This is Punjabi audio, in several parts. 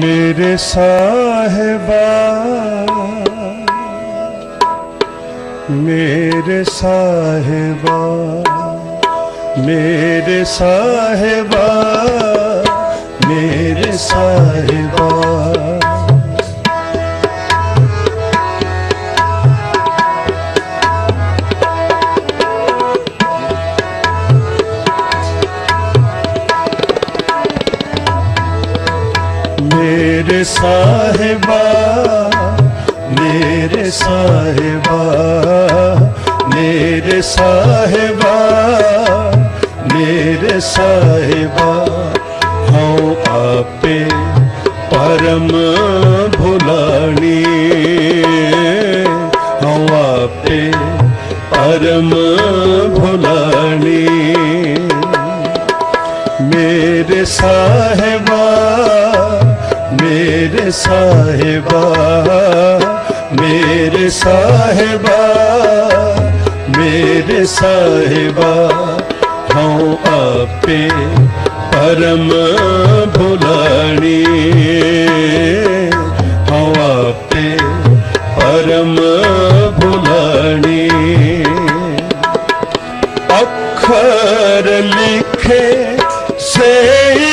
ਮੇਰੇ ਸਾਹਿਬਾ ਮੇਰੇ ਸਾਹਿਬਾ ਮੇਰੇ ਸਾਹਿਬਾ ਮੇਰੇ ਸਾਹਿਬਾ ਮੇਰੇ ਸਾਹਿਬਾ ਮੇਰੇ ਸਾਹਿਬਾ ਮੇਰੇ ਸਾਹਿਬਾ ਮੇਰੇ ਸਾਹਿਬਾ ਹਉ ਆਪੇ ਪਰਮ ਭੁਲਾਣੀ ਹਉ ਆਪੇ ਪਰਮ ਭੁਲਾਣੀ ਮੇਰੇ ਸਾਹਿਬਾ ਸਾਹਿਬਾ ਮੇਰੇ ਸਾਹਿਬਾ ਮੇਰੇ ਸਾਹਿਬਾ ਹਉ ਆਪੇ ਪਰਮ ਭੁਲਾਣੀ ਹਉ ਆਪੇ ਪਰਮ ਭੁਲਾਣੀ ਅੱਖਰ ਲਿਖੇ ਸੇ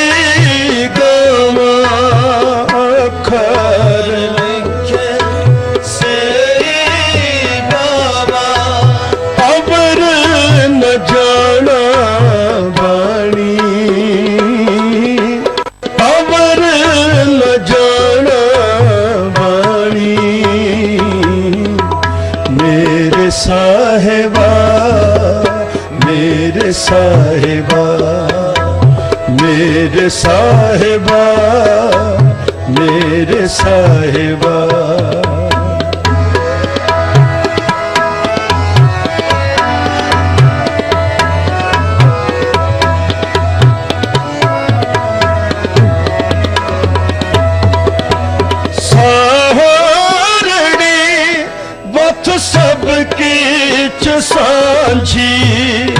ਸਾਂਝੀ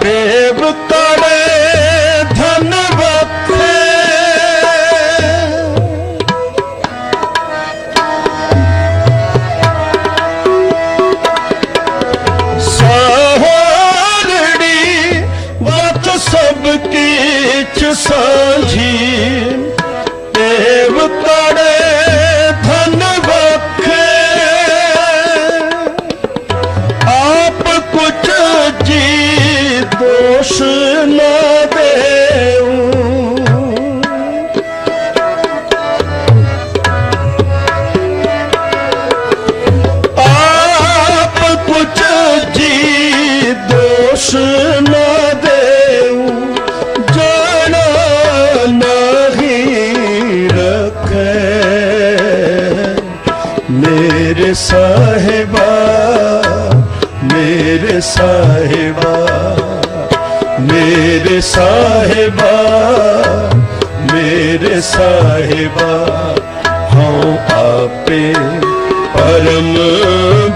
ਪ੍ਰੇਮ ਤੜੇ ਧਨ ਵਤੇ ਸਹਰੜੀ ਵਤ ਸਭ ਕੀ ਚ ਸਾਂਝੀ ਪ੍ਰੇਮ ਤੜੇ ਮੇਰੇ ਸਾਹਿਬਾ ਮੇਰੇ ਸਾਹਿਬਾ ਮੇਰੇ ਸਾਹਿਬਾ ਮੇਰੇ ਸਾਹਿਬਾ ਹਉ ਆਪੇ ਪਰਮ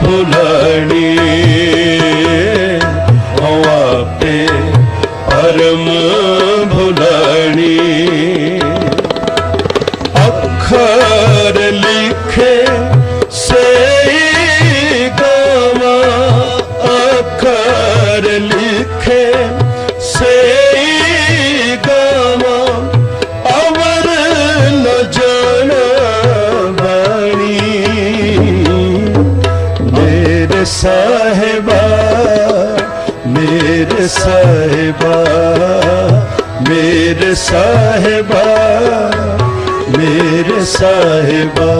ਭੁਲਾਣੀ ਸਾਹਿਬਾ ਮੇਰੇ ਸਾਹਿਬਾ ਮੇਰੇ ਸਾਹਿਬਾ ਮੇਰੇ ਸਾਹਿਬਾ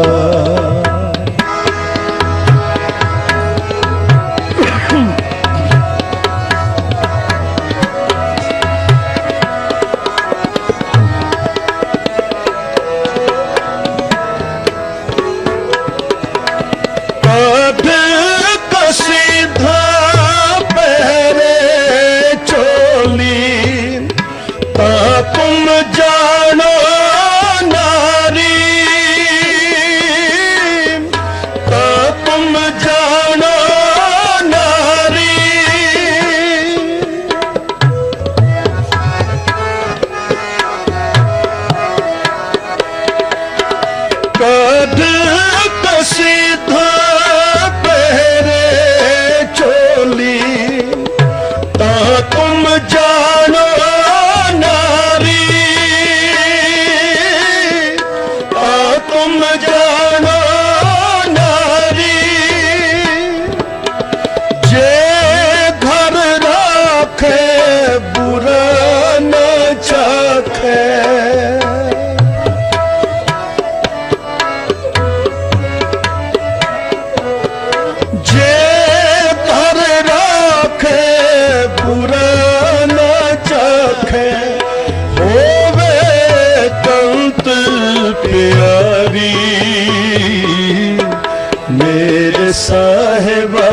ਮੇਰੇ ਸਾਹਿਬਾ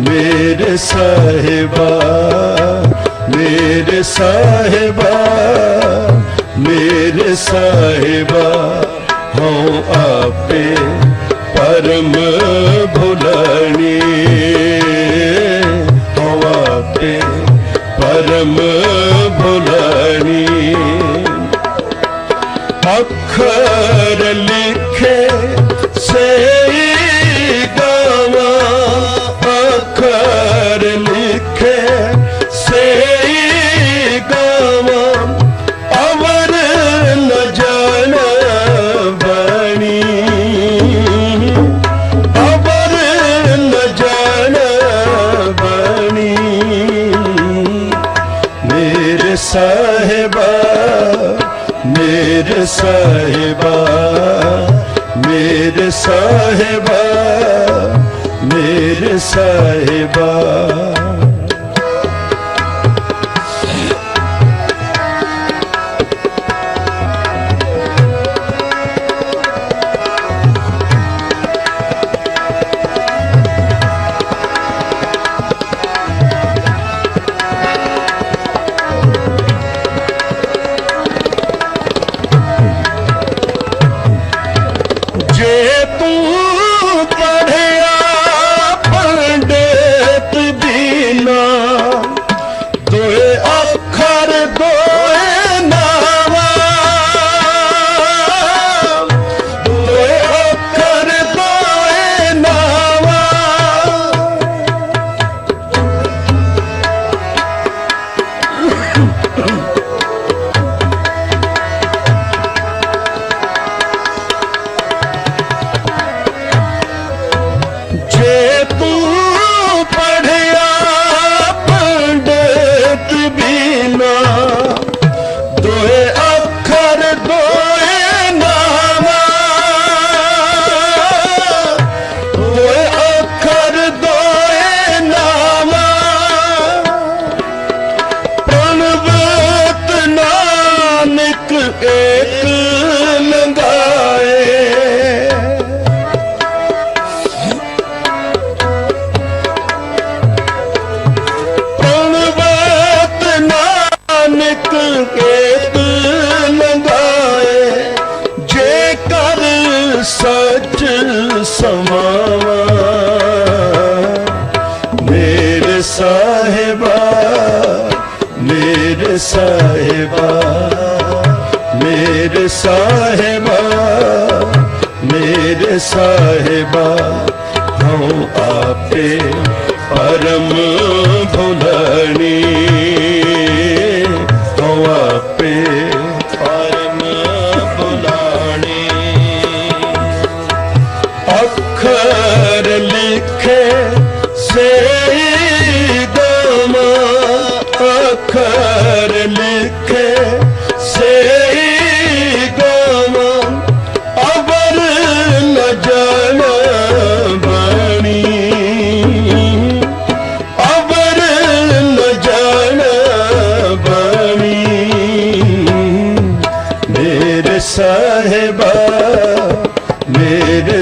ਮੇਰੇ ਸਾਹਿਬਾ ਮੇਰੇ ਸਾਹਿਬਾ ਮੇਰੇ ਸਾਹਿਬਾ ਹਉ ਆਪੇ ਪਰਮ ਭੁਲਣੀ ਮੇਰੇ ਸਹਿਬਾ ਮੇਰੇ ਸਹਿਬਾ ਮੇਰੇ ਸਹਿਬਾ ਸਾਹਿਬਾ ਮੇਰੇ ਸਾਹਿਬਾ ਮੇਰੇ ਸਾਹਿਬਾ ਮੇਰੇ ਸਾਹਿਬਾ ਹਉ ਆਪੇ ਪਰਮ ਭੁਲਣੀ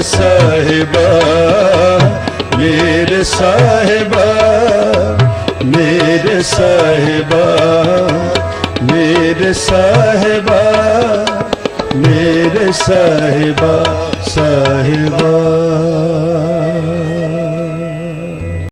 ਸਾਹਿਬਾ ਮੇਰੇ ਸਾਹਿਬਾ ਮੇਰੇ ਸਾਹਿਬਾ ਮੇਰੇ ਸਾਹਿਬਾ ਮੇਰੇ ਸਾਹਿਬਾ ਸਾਹਿਬਾ